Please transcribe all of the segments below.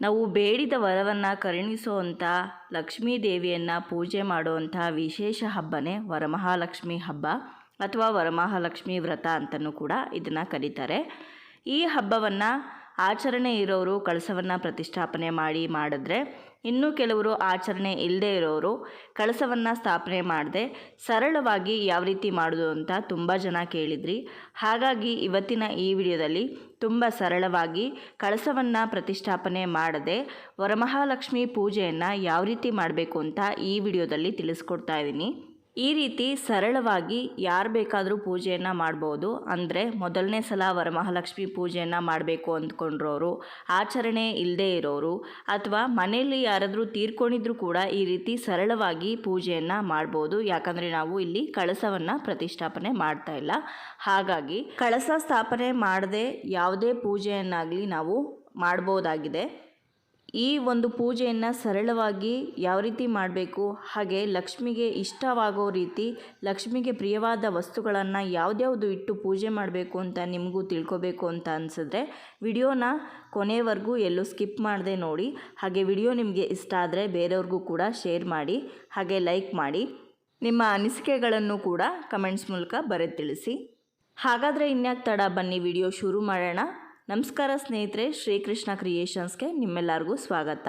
ನಾವು ಬೇಡಿದ ವರವನ್ನು ಕರುಣಿಸುವಂಥ ಲಕ್ಷ್ಮೀ ದೇವಿಯನ್ನು ಪೂಜೆ ಮಾಡುವಂಥ ವಿಶೇಷ ಹಬ್ಬನೇ ವರಮಹಾಲಕ್ಷ್ಮಿ ಹಬ್ಬ ಅಥವಾ ವರಮಹಾಲಕ್ಷ್ಮಿ ವ್ರತ ಅಂತಲೂ ಕೂಡ ಇದನ್ನು ಕರೀತಾರೆ. ಈ ಹಬ್ಬವನ್ನು ಆಚರಣೆ ಇರೋರು ಕಳಸವನ್ನು ಪ್ರತಿಷ್ಠಾಪನೆ ಮಾಡಿ ಮಾಡಿದ್ರೆ ಇನ್ನು ಕೆಲವರು ಆಚರಣೆ ಇಲ್ಲದೆ ಇರೋರು ಕಳಸವನ್ನು ಸ್ಥಾಪನೆ ಮಾಡದೆ ಸರಳವಾಗಿ ಯಾವ ರೀತಿ ಮಾಡೋದು ಅಂತ ತುಂಬ ಜನ ಕೇಳಿದ್ರಿ. ಹಾಗಾಗಿ ಇವತ್ತಿನ ಈ ವಿಡಿಯೋದಲ್ಲಿ ತುಂಬ ಸರಳವಾಗಿ ಕಳಸವನ್ನು ಪ್ರತಿಷ್ಠಾಪನೆ ಮಾಡದೆ ವರಮಹಾಲಕ್ಷ್ಮಿ ಪೂಜೆಯನ್ನು ಯಾವ ರೀತಿ ಮಾಡಬೇಕು ಅಂತ ಈ ವಿಡಿಯೋದಲ್ಲಿ ತಿಳಿಸ್ಕೊಡ್ತಾ ಇದ್ದೀನಿ ಈ ರೀತಿ ಸರಳವಾಗಿ ಯಾರು ಬೇಕಾದರೂ ಪೂಜೆಯನ್ನು ಮಾಡ್ಬೋದು. ಅಂದರೆ ಮೊದಲನೇ ಸಲ ವರಮಹಾಲಕ್ಷ್ಮಿ ಪೂಜೆಯನ್ನು ಮಾಡಬೇಕು ಅಂದ್ಕೊಂಡ್ರೋರು, ಆಚರಣೆ ಇಲ್ಲದೆ ಇರೋರು, ಅಥವಾ ಮನೆಯಲ್ಲಿ ಯಾರಾದರೂ ತೀರ್ಕೊಂಡಿದ್ರು ಕೂಡ ಈ ರೀತಿ ಸರಳವಾಗಿ ಪೂಜೆಯನ್ನು ಮಾಡ್ಬೋದು. ಯಾಕಂದರೆ ನಾವು ಇಲ್ಲಿ ಕಳಸವನ್ನು ಪ್ರತಿಷ್ಠಾಪನೆ ಮಾಡ್ತಾ ಇಲ್ಲ. ಹಾಗಾಗಿ ಕಳಸ ಸ್ಥಾಪನೆ ಮಾಡದೆ ಯಾವುದೇ ಪೂಜೆಯನ್ನಾಗಲಿ ನಾವು ಮಾಡ್ಬೋದಾಗಿದೆ. ಈ ಒಂದು ಪೂಜೆಯನ್ನು ಸರಳವಾಗಿ ಯಾವ ರೀತಿ ಮಾಡಬೇಕು? ಹಾಗೆ ಲಕ್ಷ್ಮಿಗೆ ಇಷ್ಟವಾಗೋ ರೀತಿ ಲಕ್ಷ್ಮಿಗೆ ಪ್ರಿಯವಾದ ವಸ್ತುಗಳನ್ನು ಯಾವುದ್ಯಾವುದು ಇಟ್ಟು ಪೂಜೆ ಮಾಡಬೇಕು ಅಂತ ನಿಮಗೂ ತಿಳ್ಕೊಬೇಕು ಅಂತ ಅನಿಸಿದ್ರೆ ವಿಡಿಯೋನ ಕೊನೆವರೆಗೂ ಎಲ್ಲೂ ಸ್ಕಿಪ್ ಮಾಡದೆ ನೋಡಿ. ಹಾಗೆ ವಿಡಿಯೋ ನಿಮಗೆ ಇಷ್ಟ ಆದರೆ ಬೇರೆಯವ್ರಿಗೂ ಕೂಡ ಶೇರ್ ಮಾಡಿ, ಹಾಗೆ ಲೈಕ್ ಮಾಡಿ. ನಿಮ್ಮ ಅನಿಸಿಕೆಗಳನ್ನು ಕೂಡ ಕಮೆಂಟ್ಸ್ ಮೂಲಕ ಬರೆದು ತಿಳಿಸಿ ಹಾಗಾದರೆ ಇನ್ಯಾಕೆ ತಡ ಬನ್ನಿ ವಿಡಿಯೋ ಶುರು ಮಾಡೋಣ. ನಮಸ್ಕಾರ ಸ್ನೇಹಿತರೆ, ಶ್ರೀಕೃಷ್ಣ ಕ್ರಿಯೇಷನ್ಸ್ಗೆ ನಿಮ್ಮೆಲ್ಲರಿಗೂ ಸ್ವಾಗತ.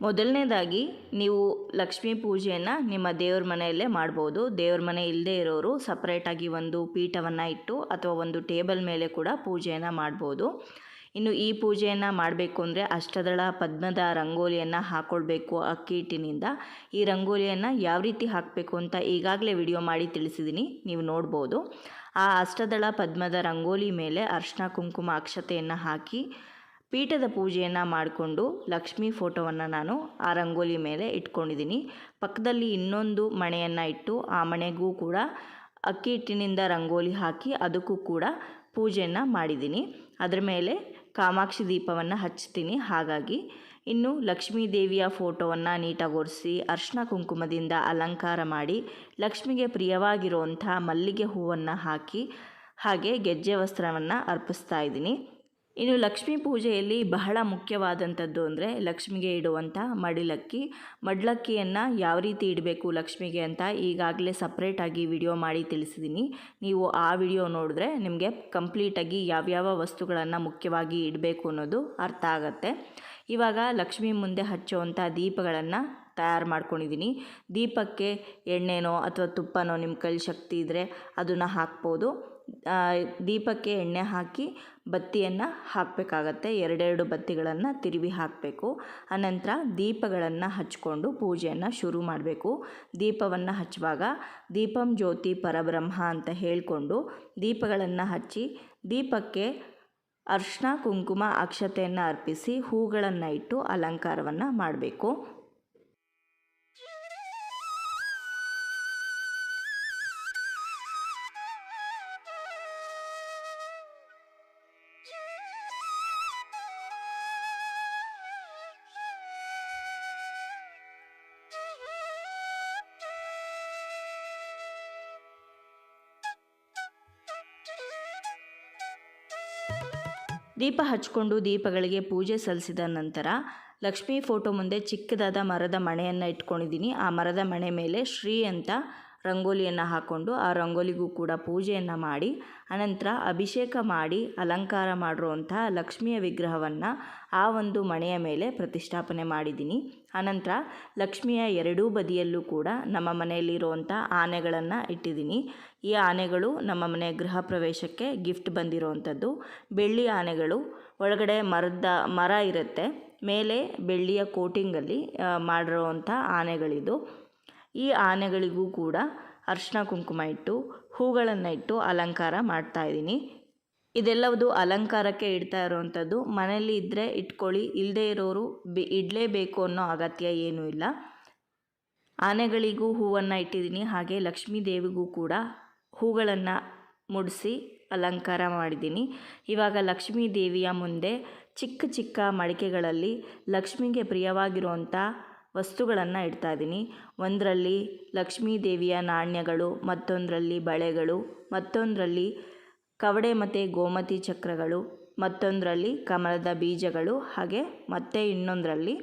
ಮೊದಲನೇದಾಗಿ, ನೀವು ಲಕ್ಷ್ಮೀ ಪೂಜೆಯನ್ನು ನಿಮ್ಮ ದೇವ್ರ ಮನೆಯಲ್ಲೇ ಮಾಡ್ಬೋದು. ದೇವ್ರ ಮನೆ ಇಲ್ಲದೆ ಇರೋರು ಸಪ್ರೇಟಾಗಿ ಒಂದು ಪೀಠವನ್ನು ಇಟ್ಟು ಅಥವಾ ಒಂದು ಟೇಬಲ್ ಮೇಲೆ ಕೂಡ ಪೂಜೆಯನ್ನು ಮಾಡ್ಬೋದು. ಇನ್ನು ಈ ಪೂಜೆಯನ್ನು ಮಾಡಬೇಕು ಅಂದರೆ ಅಷ್ಟದಳ ಪದ್ಮದ ರಂಗೋಲಿಯನ್ನು ಹಾಕ್ಕೊಳ್ಬೇಕು ಅಕ್ಕಿ ಹಿಟ್ಟಿನಿಂದ. ಈ ರಂಗೋಲಿಯನ್ನು ಯಾವ ರೀತಿ ಹಾಕಬೇಕು ಅಂತ ಈಗಾಗಲೇ ವಿಡಿಯೋ ಮಾಡಿ ತಿಳಿಸಿದ್ದೀನಿ ನೀವು ನೋಡ್ಬೋದು. ಆ ಅಷ್ಟದಳ ಪದ್ಮದ ರಂಗೋಲಿ ಮೇಲೆ ಅರ್ಶಿನ ಕುಂಕುಮ ಅಕ್ಷತೆಯನ್ನು ಹಾಕಿ ಪೀಠದ ಪೂಜೆಯನ್ನು ಮಾಡಿಕೊಂಡು ಲಕ್ಷ್ಮೀ ಫೋಟೋವನ್ನು ನಾನು ಆ ರಂಗೋಲಿ ಮೇಲೆ ಇಟ್ಕೊಂಡಿದ್ದೀನಿ. ಪಕ್ಕದಲ್ಲಿ ಇನ್ನೊಂದು ಮಣೆಯನ್ನು ಇಟ್ಟು ಆ ಮಣೆಗೂ ಕೂಡ ಅಕ್ಕಿ ಹಿಟ್ಟಿನಿಂದ ರಂಗೋಲಿ ಹಾಕಿ ಅದಕ್ಕೂ ಕೂಡ ಪೂಜೆಯನ್ನು ಮಾಡಿದ್ದೀನಿ. ಅದರ ಮೇಲೆ ಕಾಮಾಕ್ಷಿ ದೀಪವನ್ನು ಹಚ್ತೀನಿ ಹಾಗಾಗಿ ಇನ್ನು ಲಕ್ಷ್ಮೀ ದೇವಿಯ ಫೋಟೋವನ್ನು ನೀಟಾಗಿ ಒರೆಸಿ ಕುಂಕುಮದಿಂದ ಅಲಂಕಾರ ಮಾಡಿ ಲಕ್ಷ್ಮಿಗೆ ಪ್ರಿಯವಾಗಿರುವಂಥ ಮಲ್ಲಿಗೆ ಹೂವನ್ನು ಹಾಕಿ ಹಾಗೆ ಗೆಜ್ಜೆ ವಸ್ತ್ರವನ್ನು ಅರ್ಪಿಸ್ತಾ ಇದ್ದೀನಿ. ಇನ್ನು ಲಕ್ಷ್ಮೀ ಪೂಜೆಯಲ್ಲಿ ಬಹಳ ಮುಖ್ಯವಾದಂಥದ್ದು ಅಂದರೆ ಲಕ್ಷ್ಮಿಗೆ ಇಡುವಂಥ ಮಡಿಲಕ್ಕಿ. ಮಡ್ಲಕ್ಕಿಯನ್ನು ಯಾವ ರೀತಿ ಇಡಬೇಕು ಲಕ್ಷ್ಮಿಗೆ ಅಂತ ಈಗಾಗಲೇ ಸಪ್ರೇಟಾಗಿ ವಿಡಿಯೋ ಮಾಡಿ ತಿಳಿಸಿದ್ದೀನಿ ನೀವು ಆ ವಿಡಿಯೋ ನೋಡಿದ್ರೆ ನಿಮಗೆ ಕಂಪ್ಲೀಟಾಗಿ ಯಾವ್ಯಾವ ವಸ್ತುಗಳನ್ನು ಮುಖ್ಯವಾಗಿ ಇಡಬೇಕು ಅನ್ನೋದು ಅರ್ಥ ಆಗುತ್ತೆ. ಇವಾಗ ಲಕ್ಷ್ಮಿ ಮುಂದೆ ಹಚ್ಚುವಂಥ ದೀಪಗಳನ್ನು ತಯಾರು ಮಾಡ್ಕೊಂಡಿದ್ದೀನಿ ದೀಪಕ್ಕೆ ಎಣ್ಣೆನೋ ಅಥವಾ ತುಪ್ಪನೋ ನಿಮ್ಮ ಕೈಲಿ ಶಕ್ತಿ ಇದ್ದರೆ ಅದನ್ನು ಹಾಕ್ಬೋದು. ದೀಪಕ್ಕೆ ಎಣ್ಣೆ ಹಾಕಿ ಬತ್ತಿಯನ್ನು ಹಾಕಬೇಕಾಗತ್ತೆ. ಎರಡೆರಡು ಬತ್ತಿಗಳನ್ನು ತಿರುವಿ ಹಾಕಬೇಕು. ಅನಂತರ ದೀಪಗಳನ್ನು ಹಚ್ಕೊಂಡು ಪೂಜೆಯನ್ನು ಶುರು ಮಾಡಬೇಕು. ದೀಪವನ್ನು ಹಚ್ಚುವಾಗ ದೀಪಂ ಜ್ಯೋತಿ ಪರಬ್ರಹ್ಮ ಅಂತ ಹೇಳಿಕೊಂಡು ದೀಪಗಳನ್ನು ಹಚ್ಚಿ ದೀಪಕ್ಕೆ ಅರ್ಶಿನ ಕುಂಕುಮ ಅಕ್ಷತೆಯನ್ನು ಅರ್ಪಿಸಿ ಹೂಗಳನ್ನು ಇಟ್ಟು ಅಲಂಕಾರವನ್ನು ಮಾಡಬೇಕು. ದೀಪ ಹಚ್ಕೊಂಡು ದೀಪಗಳಿಗೆ ಪೂಜೆ ಸಲ್ಲಿಸಿದ ನಂತರ ಲಕ್ಷ್ಮಿ ಫೋಟೋ ಮುಂದೆ ಚಿಕ್ಕದಾದ ಮರದ ಮಣೆಯನ್ನು ಇಟ್ಕೊಂಡಿದ್ದೀನಿ. ಆ ಮರದ ಮಣೆ ಮೇಲೆ ಶ್ರೀ ಅಂತ ರಂಗೋಲಿಯನ್ನು ಹಾಕ್ಕೊಂಡು ಆ ರಂಗೋಲಿಗೂ ಕೂಡ ಪೂಜೆಯನ್ನು ಮಾಡಿ, ಅನಂತರ ಅಭಿಷೇಕ ಮಾಡಿ, ಅಲಂಕಾರ ಮಾಡಿರುವಂಥ ಲಕ್ಷ್ಮಿಯ ವಿಗ್ರಹವನ್ನು ಆ ಒಂದು ಮಣೆಯ ಮೇಲೆ ಪ್ರತಿಷ್ಠಾಪನೆ ಮಾಡಿದ್ದೀನಿ. ಅನಂತರ ಲಕ್ಷ್ಮಿಯ ಎರಡೂ ಬದಿಯಲ್ಲೂ ಕೂಡ ನಮ್ಮ ಮನೆಯಲ್ಲಿರುವಂಥ ಆನೆಗಳನ್ನು ಇಟ್ಟಿದ್ದೀನಿ. ಈ ಆನೆಗಳು ನಮ್ಮ ಮನೆಯ ಗೃಹ ಪ್ರವೇಶಕ್ಕೆ ಗಿಫ್ಟ್ ಬಂದಿರುವಂಥದ್ದು. ಬೆಳ್ಳಿ ಆನೆಗಳು, ಒಳಗಡೆ ಮರದ, ಮರ ಇರುತ್ತೆ. ಮೇಲೆ ಬೆಳ್ಳಿಯ ಕೋಟಿಂಗಲ್ಲಿ ಮಾಡಿರುವಂಥ ಆನೆಗಳಿದು. ಈ ಆನೆಗಳಿಗೂ ಕೂಡ ಅರ್ಶಿನ ಕುಂಕುಮ ಇಟ್ಟು, ಹೂಗಳನ್ನು ಇಟ್ಟು ಅಲಂಕಾರ ಮಾಡ್ತಾ ಇದ್ದೀನಿ. ಇದೆಲ್ಲವುದು ಅಲಂಕಾರಕ್ಕೆ ಇಡ್ತಾ ಇರೋವಂಥದ್ದು. ಮನೆಯಲ್ಲಿ ಇದ್ದರೆ ಇಟ್ಕೊಳ್ಳಿ ಇಲ್ಲದೇ ಇರೋರು ಬಿ, ಇಡಲೇಬೇಕು ಅನ್ನೋ ಅಗತ್ಯ ಏನೂ ಇಲ್ಲ. ಆನೆಗಳಿಗೂ ಹೂವನ್ನು ಇಟ್ಟಿದ್ದೀನಿ. ಹಾಗೆ ಲಕ್ಷ್ಮೀ ದೇವಿಗೂ ಕೂಡ ಹೂಗಳನ್ನು ಮುಡಿಸಿ ಅಲಂಕಾರ ಮಾಡಿದ್ದೀನಿ. ಇವಾಗ ಲಕ್ಷ್ಮೀ ದೇವಿಯ ಮುಂದೆ ಚಿಕ್ಕ ಚಿಕ್ಕ ಮಡಿಕೆಗಳಲ್ಲಿ ಲಕ್ಷ್ಮಿಗೆ ಪ್ರಿಯವಾಗಿರುವಂಥ ವಸ್ತುಗಳನ್ನು ಇಡ್ತಾ ಇದ್ದೀನಿ ಒಂದರಲ್ಲಿ ಲಕ್ಷ್ಮೀ ದೇವಿಯ ನಾಣ್ಯಗಳು, ಮತ್ತೊಂದರಲ್ಲಿ ಬಳೆಗಳು, ಮತ್ತೊಂದರಲ್ಲಿ ಕವಡೆ ಮತ್ತು ಗೋಮತಿ ಚಕ್ರಗಳು, ಮತ್ತೊಂದರಲ್ಲಿ ಕಮಲದ ಬೀಜಗಳು, ಹಾಗೆ ಮತ್ತೆ ಇನ್ನೊಂದರಲ್ಲಿ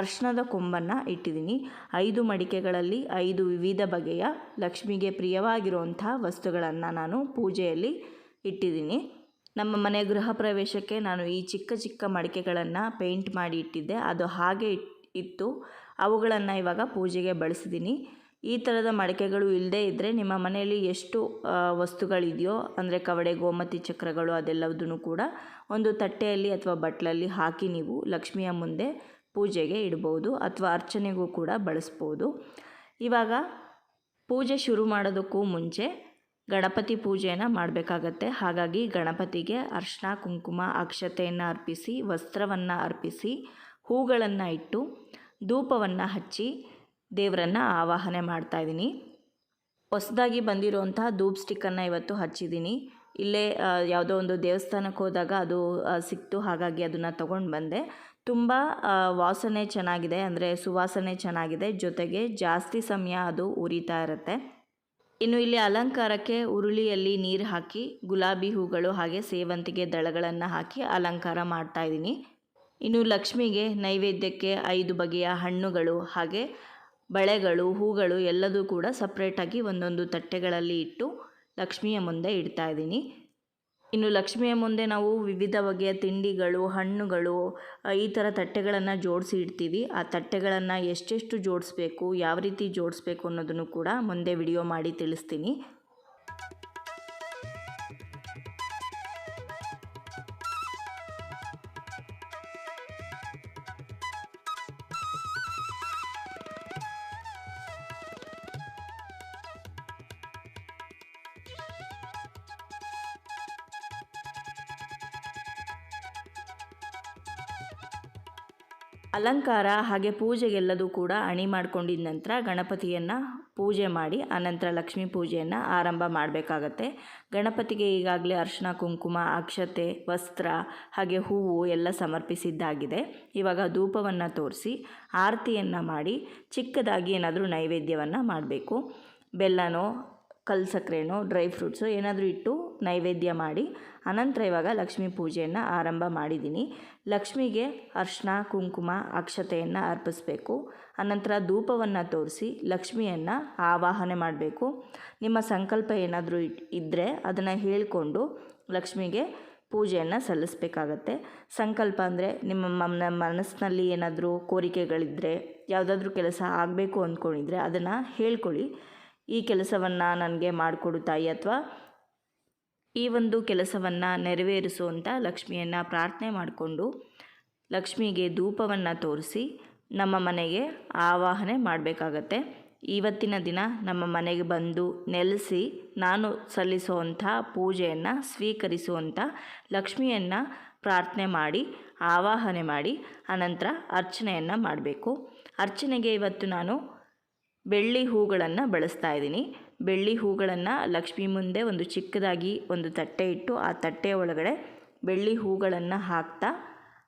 ಅರ್ಶನದ ಕೊಂಬನ್ನು ಇಟ್ಟಿದ್ದೀನಿ ಐದು ಮಡಿಕೆಗಳಲ್ಲಿ ಐದು ವಿವಿಧ ಬಗೆಯ ಲಕ್ಷ್ಮಿಗೆ ಪ್ರಿಯವಾಗಿರುವಂಥ ವಸ್ತುಗಳನ್ನು ನಾನು ಪೂಜೆಯಲ್ಲಿ ಇಟ್ಟಿದ್ದೀನಿ ನಮ್ಮ ಮನೆ ಗೃಹ ಪ್ರವೇಶಕ್ಕೆ ನಾನು ಈ ಚಿಕ್ಕ ಚಿಕ್ಕ ಮಡಿಕೆಗಳನ್ನು ಪೇಂಟ್ ಮಾಡಿ ಇಟ್ಟಿದ್ದೆ. ಅದು ಹಾಗೆ ಇತ್ತು. ಅವುಗಳನ್ನು ಇವಾಗ ಪೂಜೆಗೆ ಬಳಸಿದ್ದೀನಿ ಈ ಥರದ ಮಡಿಕೆಗಳು ಇಲ್ಲದೇ ಇದ್ದರೆ ನಿಮ್ಮ ಮನೆಯಲ್ಲಿ ಎಷ್ಟು ವಸ್ತುಗಳಿದೆಯೋ, ಅಂದರೆ ಕವಡೆ, ಗೋಮತಿ ಚಕ್ರಗಳು ಅದೆಲ್ಲದನ್ನು ಕೂಡ ಒಂದು ತಟ್ಟೆಯಲ್ಲಿ ಅಥವಾ ಬಟ್ಲಲ್ಲಿ ಹಾಕಿ ನೀವು ಲಕ್ಷ್ಮಿಯ ಮುಂದೆ ಪೂಜೆಗೆ ಇಡ್ಬೋದು ಅಥವಾ ಅರ್ಚನೆಗೂ ಕೂಡ ಬಳಸ್ಬೋದು. ಇವಾಗ ಪೂಜೆ ಶುರು ಮಾಡೋದಕ್ಕೂ ಮುಂಚೆ ಗಣಪತಿ ಪೂಜೆಯನ್ನು ಮಾಡಬೇಕಾಗತ್ತೆ. ಹಾಗಾಗಿ ಗಣಪತಿಗೆ ಅರ್ಶನ ಕುಂಕುಮ, ಅಕ್ಷತೆಯನ್ನು ಅರ್ಪಿಸಿ, ವಸ್ತ್ರವನ್ನು ಅರ್ಪಿಸಿ, ಹೂಗಳನ್ನು ಇಟ್ಟು ಧೂಪವನ್ನು ಹಚ್ಚಿ ದೇವರನ್ನು ಆವಾಹನೆ ಮಾಡ್ತಾಯಿದ್ದೀನಿ ಹೊಸದಾಗಿ ಬಂದಿರುವಂತಹ ಧೂಪ್ ಸ್ಟಿಕ್ಕನ್ನು ಇವತ್ತು ಹಚ್ಚಿದ್ದೀನಿ. ಇಲ್ಲೇ ಯಾವುದೋ ಒಂದು ದೇವಸ್ಥಾನಕ್ಕೆ ಹೋದಾಗ ಅದು ಸಿಕ್ತು, ಹಾಗಾಗಿ ಅದನ್ನು ತಗೊಂಡು ಬಂದೆ. ತುಂಬ ವಾಸನೆ ಚೆನ್ನಾಗಿದೆ, ಅಂದರೆ ಸುವಾಸನೆ ಚೆನ್ನಾಗಿದೆ. ಜೊತೆಗೆ ಜಾಸ್ತಿ ಸಮಯ ಅದು ಉರಿತಾ ಇರುತ್ತೆ. ಇನ್ನು ಇಲ್ಲಿ ಅಲಂಕಾರಕ್ಕೆ ಉರುಳಿಯಲ್ಲಿ ನೀರು ಹಾಕಿ, ಗುಲಾಬಿ ಹೂಗಳು ಹಾಗೆ ಸೇವಂತಿಗೆ ದಳಗಳನ್ನು ಹಾಕಿ ಅಲಂಕಾರ ಮಾಡ್ತಾ ಇದ್ದೀನಿ. ಇನ್ನು ಲಕ್ಷ್ಮಿಗೆ ನೈವೇದ್ಯಕ್ಕೆ ಐದು ಬಗೆಯ ಹಣ್ಣುಗಳು ಹಾಗೆ ಬಳೆಗಳು, ಹೂಗಳು ಎಲ್ಲದೂ ಕೂಡ ಸಪ್ರೇಟಾಗಿ ಒಂದೊಂದು ತಟ್ಟೆಗಳಲ್ಲಿ ಇಟ್ಟು ಲಕ್ಷ್ಮಿಯ ಮುಂದೆ ಇಡ್ತಾ ಇದ್ದೀನಿ. ಇನ್ನು ಲಕ್ಷ್ಮಿಯ ಮುಂದೆ ನಾವು ವಿವಿಧ ಬಗೆಯ ತಿಂಡಿಗಳು, ಹಣ್ಣುಗಳು ಈ ಥರ ತಟ್ಟೆಗಳನ್ನು ಜೋಡಿಸಿ ಇಡ್ತೀವಿ. ಆ ತಟ್ಟೆಗಳನ್ನು ಎಷ್ಟೆಷ್ಟು ಜೋಡಿಸ್ಬೇಕು, ಯಾವ ರೀತಿ ಜೋಡಿಸ್ಬೇಕು ಅನ್ನೋದನ್ನು ಕೂಡ ಮುಂದೆ ವಿಡಿಯೋ ಮಾಡಿ ತಿಳಿಸ್ತೀನಿ. ಅಲಂಕಾರ ಹಾಗೆ ಪೂಜೆಗೆಲ್ಲದೂ ಕೂಡ ಅಣಿ ಮಾಡ್ಕೊಂಡಿದ ನಂತರ ಗಣಪತಿಯನ್ನು ಪೂಜೆ ಮಾಡಿ, ಆನಂತರ ಲಕ್ಷ್ಮೀ ಪೂಜೆಯನ್ನು ಆರಂಭ ಮಾಡಬೇಕಾಗತ್ತೆ. ಗಣಪತಿಗೆ ಈಗಾಗಲೇ ಅರ್ಶಿನ, ಕುಂಕುಮ, ಅಕ್ಷತೆ, ವಸ್ತ್ರ ಹಾಗೆ ಹೂವು ಎಲ್ಲ ಸಮರ್ಪಿಸಿದ್ದಾಗಿದೆ. ಇವಾಗ ಧೂಪವನ್ನು ತೋರಿಸಿ, ಆರತಿಯನ್ನು ಮಾಡಿ ಚಿಕ್ಕದಾಗಿ ಏನಾದರೂ ನೈವೇದ್ಯವನ್ನು ಮಾಡಬೇಕು. ಬೆಲ್ಲನೋ ಕಲ್ ಸಕ್ಕರೆನೋ ಡ್ರೈ ಫ್ರೂಟ್ಸು ಏನಾದರೂ ಇಟ್ಟು ನೈವೇದ್ಯ ಮಾಡಿ ಅನಂತರ ಇವಾಗ ಲಕ್ಷ್ಮೀ ಪೂಜೆಯನ್ನು ಆರಂಭ ಮಾಡಿದ್ದೀನಿ. ಲಕ್ಷ್ಮಿಗೆ ಅರ್ಶನ ಕುಂಕುಮ, ಅಕ್ಷತೆಯನ್ನು ಅರ್ಪಿಸಬೇಕು. ಅನಂತರ ಧೂಪವನ್ನು ತೋರಿಸಿ ಲಕ್ಷ್ಮಿಯನ್ನು ಆವಾಹನೆ ಮಾಡಬೇಕು. ನಿಮ್ಮ ಸಂಕಲ್ಪ ಏನಾದರೂ ಇದ್ದರೆ ಅದನ್ನು ಹೇಳಿಕೊಂಡು ಲಕ್ಷ್ಮಿಗೆ ಪೂಜೆಯನ್ನು ಸಲ್ಲಿಸಬೇಕಾಗತ್ತೆ. ಸಂಕಲ್ಪ ಅಂದರೆ ನಿಮ್ಮ ಮನ, ಮನಸ್ಸಿನಲ್ಲಿ ಏನಾದರೂ ಕೋರಿಕೆಗಳಿದ್ದರೆ ಯಾವುದಾದ್ರೂ ಕೆಲಸ ಆಗಬೇಕು ಅಂದ್ಕೊಂಡಿದ್ರೆ ಅದನ್ನು ಹೇಳ್ಕೊಳ್ಳಿ. ಈ ಕೆಲಸವನ್ನು ನನಗೆ ಮಾಡಿಕೊಡು ತಾಯಿ ಅಥವಾ ಈ ಒಂದು ಕೆಲಸವನ್ನು ನೆರವೇರಿಸುವಂಥ ಲಕ್ಷ್ಮಿಯನ್ನು ಪ್ರಾರ್ಥನೆ ಮಾಡಿಕೊಂಡು ಲಕ್ಷ್ಮಿಗೆ ಧೂಪವನ್ನು ತೋರಿಸಿ ನಮ್ಮ ಮನೆಗೆ ಆವಾಹನೆ ಮಾಡಬೇಕಾಗತ್ತೆ. ಇವತ್ತಿನ ದಿನ ನಮ್ಮ ಮನೆಗೆ ಬಂದು ನೆಲೆಸಿ ನಾನು ಸಲ್ಲಿಸುವಂಥ ಪೂಜೆಯನ್ನು ಸ್ವೀಕರಿಸುವಂಥ ಲಕ್ಷ್ಮಿಯನ್ನು ಪ್ರಾರ್ಥನೆ ಮಾಡಿ, ಆವಾಹನೆ ಮಾಡಿ, ಅನಂತರ ಅರ್ಚನೆಯನ್ನು ಮಾಡಬೇಕು. ಅರ್ಚನೆಗೆ ಇವತ್ತು ನಾನು ಬೆಳ್ಳಿ ಹೂಗಳನ್ನು ಬಳಸ್ತಾ ಇದ್ದೀನಿ. ಬೆಳ್ಳಿ ಹೂಗಳನ್ನು ಲಕ್ಷ್ಮಿ ಮುಂದೆ ಒಂದು ಚಿಕ್ಕದಾಗಿ ಒಂದು ತಟ್ಟೆ ಇಟ್ಟು ಆ ತಟ್ಟೆಯ ಒಳಗಡೆ ಬೆಳ್ಳಿ ಹೂಗಳನ್ನು ಹಾಕ್ತಾ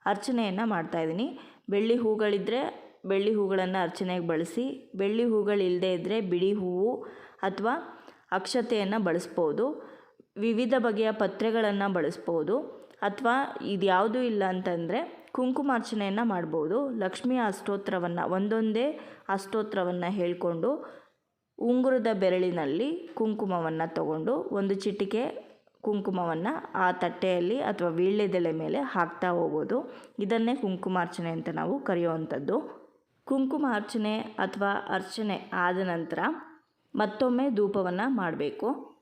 ಅರ್ಚನೆಯನ್ನು ಮಾಡ್ತಾಯಿದ್ದೀನಿ ಬೆಳ್ಳಿ ಹೂಗಳಿದ್ದರೆ ಬೆಳ್ಳಿ ಹೂಗಳನ್ನು ಅರ್ಚನೆಗೆ ಬಳಸಿ, ಬೆಳ್ಳಿ ಹೂಗಳಿಲ್ಲದೆ ಇದ್ದರೆ ಬಿಡಿ ಹೂವು ಅಥವಾ ಅಕ್ಷತೆಯನ್ನು ಬಳಸ್ಬೋದು, ವಿವಿಧ ಬಗೆಯ ಪತ್ರೆಗಳನ್ನು ಬಳಸ್ಬೋದು ಅಥವಾ ಇದು ಯಾವುದೂ ಇಲ್ಲ ಅಂತಂದರೆ ಕುಂಕುಮಾರ್ಚನೆಯನ್ನು ಮಾಡ್ಬೋದು. ಲಕ್ಷ್ಮಿ ಅಷ್ಟೋತ್ರವನ್ನು, ಒಂದೊಂದೇ ಅಷ್ಟೋತ್ರವನ್ನು ಹೇಳಿಕೊಂಡು ಉಂಗುರದ ಬೆರಳಿನಲ್ಲಿ ಕುಂಕುಮವನ್ನು ತಗೊಂಡು ಒಂದು ಚಿಟಿಕೆ ಕುಂಕುಮವನ್ನು ಆ ತಟ್ಟೆಯಲ್ಲಿ ಅಥವಾ ವೀಳ್ಯದೆಲೆ ಮೇಲೆ ಹಾಕ್ತಾ ಹೋಗೋದು. ಇದನ್ನೇ ಕುಂಕುಮಾರ್ಚನೆ ಅಂತ ನಾವು ಕರೆಯುವಂಥದ್ದು. ಕುಂಕುಮಾರ್ಚನೆ ಅಥವಾ ಅರ್ಚನೆ ಆದ ನಂತರ ಮತ್ತೊಮ್ಮೆ ಧೂಪವನ್ನು ಮಾಡಬೇಕು.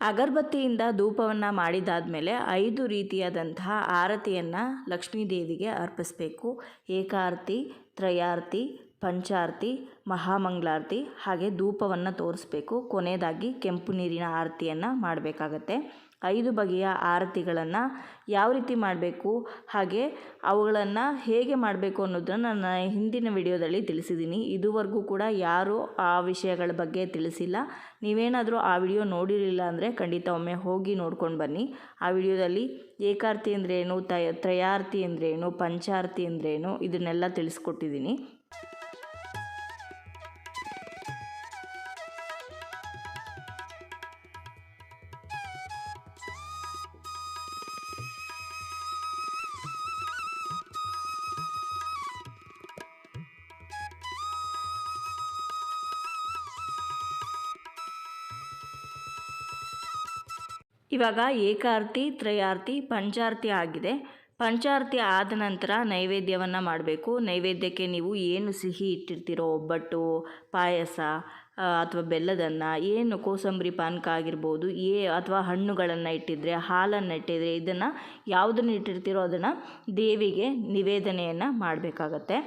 ಅಗರಬತ್ತಿಯಿಂದ ಧೂಪವನ್ನು ಮಾಡಿದಾದಮೇಲೆ ಐದು ರೀತಿಯಾದಂತಹ ಆರತಿಯನ್ನು ಲಕ್ಷ್ಮೀ ದೇವಿಗೆ ಅರ್ಪಿಸಬೇಕು. ಏಕಾರತಿ, ತ್ರಯಾರ್ತಿ, ಪಂಚಾರತಿ, ಮಹಾಮಂಗಳಾರತಿ ಹಾಗೆ ಧೂಪವನ್ನು ತೋರಿಸ್ಬೇಕು. ಕೊನೆಯದಾಗಿ ಕೆಂಪು ನೀರಿನ ಆರತಿಯನ್ನು ಮಾಡಬೇಕಾಗತ್ತೆ. ಐದು ಬಗೆಯ ಆರತಿಗಳನ್ನು ಯಾವ ರೀತಿ ಮಾಡಬೇಕು, ಹಾಗೆ ಅವುಗಳನ್ನು ಹೇಗೆ ಮಾಡಬೇಕು ಅನ್ನೋದನ್ನು ನನ್ನ ಹಿಂದಿನ ವಿಡಿಯೋದಲ್ಲಿ ತಿಳಿಸಿದ್ದೀನಿ. ಇದುವರೆಗೂ ಕೂಡ ಯಾರೂ ಆ ವಿಷಯಗಳ ಬಗ್ಗೆ ತಿಳಿಸಿಲ್ಲ. ನೀವೇನಾದರೂ ಆ ವಿಡಿಯೋ ನೋಡಿರಲಿಲ್ಲ ಅಂದರೆ ಖಂಡಿತ ಒಮ್ಮೆ ಹೋಗಿ ನೋಡ್ಕೊಂಡು ಬನ್ನಿ. ಆ ವಿಡಿಯೋದಲ್ಲಿ ಏಕಾರ್ತಿ ಅಂದ್ರೇನು, ತಯ, ತ್ರಯಾರ್ತಿ ಅಂದ್ರೇನು, ಪಂಚಾರ್ತಿ ಅಂದ್ರೇನು, ಇದನ್ನೆಲ್ಲ ತಿಳಿಸ್ಕೊಟ್ಟಿದ್ದೀನಿ. ಇವಾಗ ಏಕಾರ್ತಿ, ತ್ರಯಾರ್ತಿ, ಪಂಚಾರ್ತಿ ಆಗಿದೆ. ಪಂಚಾರ್ತಿ ಆದ ನಂತರ ನೈವೇದ್ಯವನ್ನು ಮಾಡಬೇಕು. ನೈವೇದ್ಯಕ್ಕೆ ನೀವು ಏನು ಸಿಹಿ ಇಟ್ಟಿರ್ತೀರೋ, ಒಬ್ಬಟ್ಟು, ಪಾಯಸ ಅಥವಾ ಬೆಲ್ಲದನ್ನು, ಏನು ಕೋಸಂಬರಿ ಪಾನಕ ಆಗಿರ್ಬೋದು, ಏ, ಅಥವಾ ಹಣ್ಣುಗಳನ್ನು ಇಟ್ಟಿದ್ರೆ, ಹಾಲನ್ನು ಇಟ್ಟಿದ್ರೆ, ಇದನ್ನು ಯಾವುದನ್ನು ಇಟ್ಟಿರ್ತೀರೋ ಅದನ್ನು ದೇವಿಗೆ ನಿವೇದನೆಯನ್ನು ಮಾಡಬೇಕಾಗತ್ತೆ.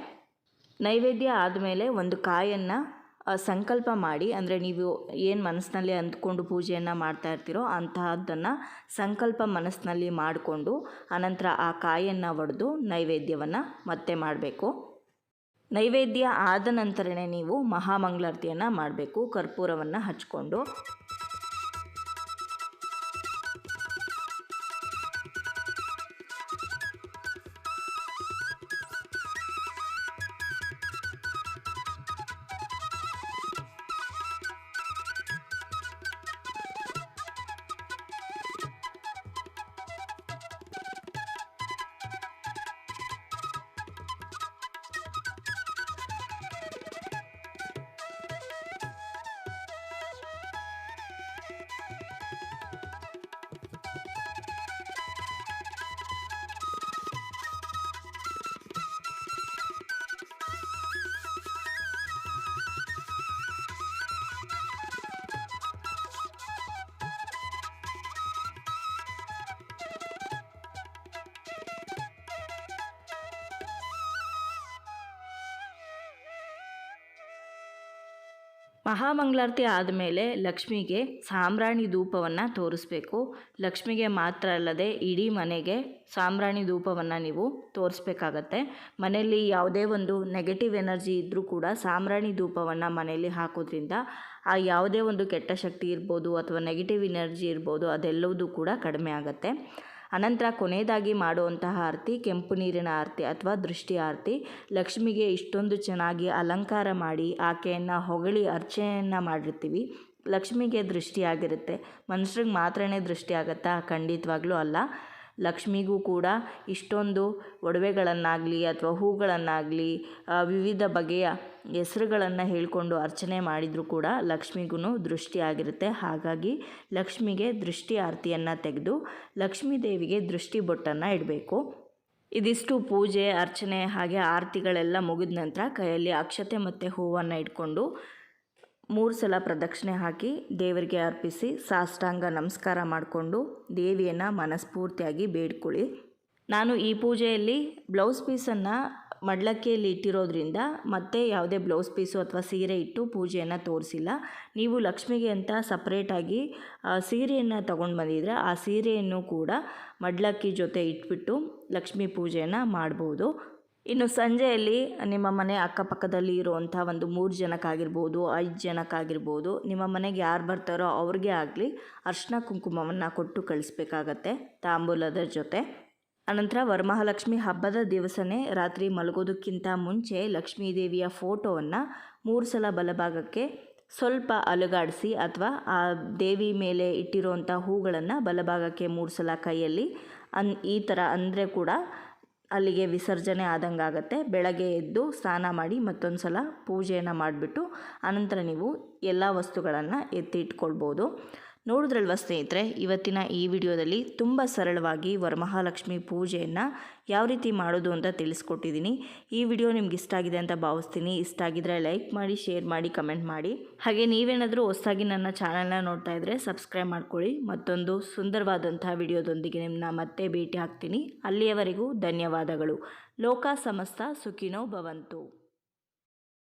ನೈವೇದ್ಯ ಆದಮೇಲೆ ಒಂದು ಕಾಯನ್ನು ಸಂಕಲ್ಪ ಮಾಡಿ, ಅಂದರೆ ನೀವು ಏನು ಮನಸ್ಸಿನಲ್ಲಿ ಅಂದ್ಕೊಂಡು ಪೂಜೆಯನ್ನು ಮಾಡ್ತಾ ಇರ್ತೀರೋ ಅಂತಹದ್ದನ್ನು ಸಂಕಲ್ಪ ಮನಸ್ಸಿನಲ್ಲಿ ಮಾಡಿಕೊಂಡು ಅನಂತರ ಆ ಕಾಯನ್ನು ಒಡೆದು ನೈವೇದ್ಯವನ್ನು ಮತ್ತೆ ಮಾಡಬೇಕು. ನೈವೇದ್ಯ ಆದ ನಂತರನೇ ನೀವು ಮಹಾಮಂಗಳಾರತಿಯನ್ನು ಮಾಡಬೇಕು, ಕರ್ಪೂರವನ್ನು ಹಚ್ಕೊಂಡು. ಮಹಾಮಂಗಳಾರತಿ ಆದಮೇಲೆ ಲಕ್ಷ್ಮಿಗೆ ಸಾಂಬ್ರಾಣಿ ಧೂಪವನ್ನು ತೋರಿಸ್ಬೇಕು. ಲಕ್ಷ್ಮಿಗೆ ಮಾತ್ರ ಅಲ್ಲದೆ ಇಡೀ ಮನೆಗೆ ಸಾಂಬ್ರಾಣಿ ಧೂಪವನ್ನು ನೀವು ತೋರಿಸ್ಬೇಕಾಗತ್ತೆ. ಮನೆಯಲ್ಲಿ ಯಾವುದೇ ಒಂದು ನೆಗೆಟಿವ್ ಎನರ್ಜಿ ಇದ್ದರೂ ಕೂಡ ಸಾಂಬ್ರಾಣಿ ಧೂಪವನ್ನು ಮನೆಯಲ್ಲಿ ಹಾಕೋದ್ರಿಂದ ಆ ಯಾವುದೇ ಒಂದು ಕೆಟ್ಟ ಶಕ್ತಿ ಇರ್ಬೋದು ಅಥವಾ ನೆಗೆಟಿವ್ ಎನರ್ಜಿ ಇರ್ಬೋದು ಅದೆಲ್ಲವೂ ಕೂಡ ಕಡಿಮೆ ಆಗುತ್ತೆ. ಅನಂತರ ಕೊನೆಯದಾಗಿ ಮಾಡುವಂತಹ ಆರತಿ, ಕೆಂಪು ನೀರಿನ ಆರತಿ ಅಥವಾ ದೃಷ್ಟಿ ಆರತಿ. ಲಕ್ಷ್ಮಿಗೆ ಇಷ್ಟೊಂದು ಚೆನ್ನಾಗಿ ಅಲಂಕಾರ ಮಾಡಿ ಆಕೆಯನ್ನು ಹೊಗಳಿ ಅರ್ಚನೆಯನ್ನು ಮಾಡಿರ್ತೀವಿ. ಲಕ್ಷ್ಮಿಗೆ ದೃಷ್ಟಿಯಾಗಿರುತ್ತೆ. ಮನುಷ್ಯರಿಗೆ ಮಾತ್ರನೇ ದೃಷ್ಟಿ ಆಗುತ್ತಾ ಖಂಡಿತವಾಗ್ಲೂ ಅಲ್ಲ. ಲಕ್ಷ್ಮಿಗೂ ಕೂಡ ಇಷ್ಟೊಂದು ಒಡವೆಗಳನ್ನಾಗಲಿ ಅಥವಾ ಹೂಗಳನ್ನಾಗಲಿ ವಿವಿಧ ಬಗೆಯ ಹೆಸರುಗಳನ್ನು ಹೇಳಿಕೊಂಡು ಅರ್ಚನೆ ಮಾಡಿದರೂ ಕೂಡ ಲಕ್ಷ್ಮಿಗೂ ದೃಷ್ಟಿ ಆಗಿರುತ್ತೆ ಹಾಗಾಗಿ ಲಕ್ಷ್ಮಿಗೆ ದೃಷ್ಟಿ ಆರತಿಯನ್ನು ತೆಗೆದು ಲಕ್ಷ್ಮೀ ದೇವಿಗೆ ದೃಷ್ಟಿ ಬೊಟ್ಟನ್ನು ಇಡಬೇಕು. ಇದಿಷ್ಟು ಪೂಜೆ, ಅರ್ಚನೆ ಹಾಗೆ ಆರತಿಗಳೆಲ್ಲ ಮುಗಿದ ನಂತರ ಕೈಯಲ್ಲಿ ಅಕ್ಷತೆ ಮತ್ತು ಹೂವನ್ನು ಇಟ್ಕೊಂಡು ಮೂರು ಸಲ ಪ್ರದಕ್ಷಿಣೆ ಹಾಕಿ ದೇವರಿಗೆ ಅರ್ಪಿಸಿ ಸಾಷ್ಟಾಂಗ ನಮಸ್ಕಾರ ಮಾಡಿಕೊಂಡು ದೇವಿಯನ್ನು ಮನಸ್ಫೂರ್ತಿಯಾಗಿ ಬೇಡ್ಕೊಳ್ಳಿ. ನಾನು ಈ ಪೂಜೆಯಲ್ಲಿ ಬ್ಲೌಸ್ ಪೀಸನ್ನು ಮಡ್ಲಕ್ಕಿಯಲ್ಲಿ ಇಟ್ಟಿರೋದ್ರಿಂದ ಮತ್ತೆ ಯಾವುದೇ ಬ್ಲೌಸ್ ಪೀಸು ಅಥವಾ ಸೀರೆ ಇಟ್ಟು ಪೂಜೆಯನ್ನು ತೋರಿಸಿಲ್ಲ. ನೀವು ಲಕ್ಷ್ಮಿಗೆ ಅಂತ ಸಪ್ರೇಟಾಗಿ ಸೀರೆಯನ್ನು ತಗೊಂಡು ಬಂದಿದ್ರೆ ಆ ಸೀರೆಯನ್ನು ಕೂಡ ಮಡ್ಲಕ್ಕಿ ಜೊತೆ ಇಟ್ಬಿಟ್ಟು ಲಕ್ಷ್ಮೀ ಪೂಜೆಯನ್ನು ಮಾಡ್ಬೋದು. ಇನ್ನು ಸಂಜೆಯಲ್ಲಿ ನಿಮ್ಮ ಮನೆ ಅಕ್ಕಪಕ್ಕದಲ್ಲಿ ಇರುವಂಥ ಒಂದು ಮೂರು ಜನಕ್ಕಾಗಿರ್ಬೋದು ಐದು ಜನಕ್ಕಾಗಿರ್ಬೋದು ನಿಮ್ಮ ಮನೆಗೆ ಯಾರು ಬರ್ತಾರೋ ಅವ್ರಿಗೆ ಆಗಲಿ ಅರ್ಶಿನ ಕುಂಕುಮವನ್ನು ಕೊಟ್ಟು ಕಳಿಸ್ಬೇಕಾಗತ್ತೆ ತಾಂಬೂಲದ ಜೊತೆ. ಅನಂತರ ವರಮಹಾಲಕ್ಷ್ಮಿ ಹಬ್ಬದ ದಿವಸನೇ ರಾತ್ರಿ ಮಲಗೋದಕ್ಕಿಂತ ಮುಂಚೆ ಲಕ್ಷ್ಮೀ ದೇವಿಯ ಫೋಟೋವನ್ನು ಮೂರು ಸಲ ಬಲಭಾಗಕ್ಕೆ ಸ್ವಲ್ಪ ಅಲುಗಾಡಿಸಿ ಅಥವಾ ಆ ದೇವಿ ಮೇಲೆ ಇಟ್ಟಿರುವಂಥ ಹೂಗಳನ್ನು ಬಲಭಾಗಕ್ಕೆ ಮೂರು ಸಲ ಕೈಯಲ್ಲಿ ಅನ್ ಈ ಥರ ಅಂದರೆ ಕೂಡ ಅಲ್ಲಿಗೆ ವಿಸರ್ಜನೆ ಆದಂಗೆ ಆಗುತ್ತೆ. ಬೆಳಗ್ಗೆ ಎದ್ದು ಸ್ನಾನ ಮಾಡಿ ಮತ್ತೊಂದು ಸಲ ಪೂಜೆಯನ್ನು ಮಾಡಿಬಿಟ್ಟು ಆನಂತರ ನೀವು ಎಲ್ಲ ವಸ್ತುಗಳನ್ನು ಎತ್ತಿ ಇಟ್ಕೊಳ್ಬೋದು. ನೋಡಿದ್ರಲ್ವ ಸ್ನೇಹಿತರೆ, ಇವತ್ತಿನ ಈ ವಿಡಿಯೋದಲ್ಲಿ ತುಂಬ ಸರಳವಾಗಿ ವರಮಹಾಲಕ್ಷ್ಮಿ ಪೂಜೆಯನ್ನು ಯಾವ ರೀತಿ ಮಾಡೋದು ಅಂತ ತಿಳಿಸ್ಕೊಟ್ಟಿದ್ದೀನಿ. ಈ ವಿಡಿಯೋ ನಿಮ್ಗೆ ಇಷ್ಟ ಆಗಿದೆ ಅಂತ ಭಾವಿಸ್ತೀನಿ. ಇಷ್ಟ ಆಗಿದ್ರೆ ಲೈಕ್ ಮಾಡಿ, ಶೇರ್ ಮಾಡಿ, ಕಮೆಂಟ್ ಮಾಡಿ. ಹಾಗೆ ನೀವೇನಾದರೂ ಹೊಸದಾಗಿ ನನ್ನ ಚಾನಲ್ನ ನೋಡ್ತಾ ಇದ್ದರೆ ಸಬ್ಸ್ಕ್ರೈಬ್ ಮಾಡ್ಕೊಳ್ಳಿ. ಮತ್ತೊಂದು ಸುಂದರವಾದಂಥ ವಿಡಿಯೋದೊಂದಿಗೆ ನಿಮ್ಮನ್ನ ಮತ್ತೆ ಭೇಟಿ ಹಾಕ್ತೀನಿ ಅಲ್ಲಿಯವರೆಗೂ ಧನ್ಯವಾದಗಳು. ಲೋಕ ಸಮಸ್ತ ಸುಖಿನೋ ಭವಂತು.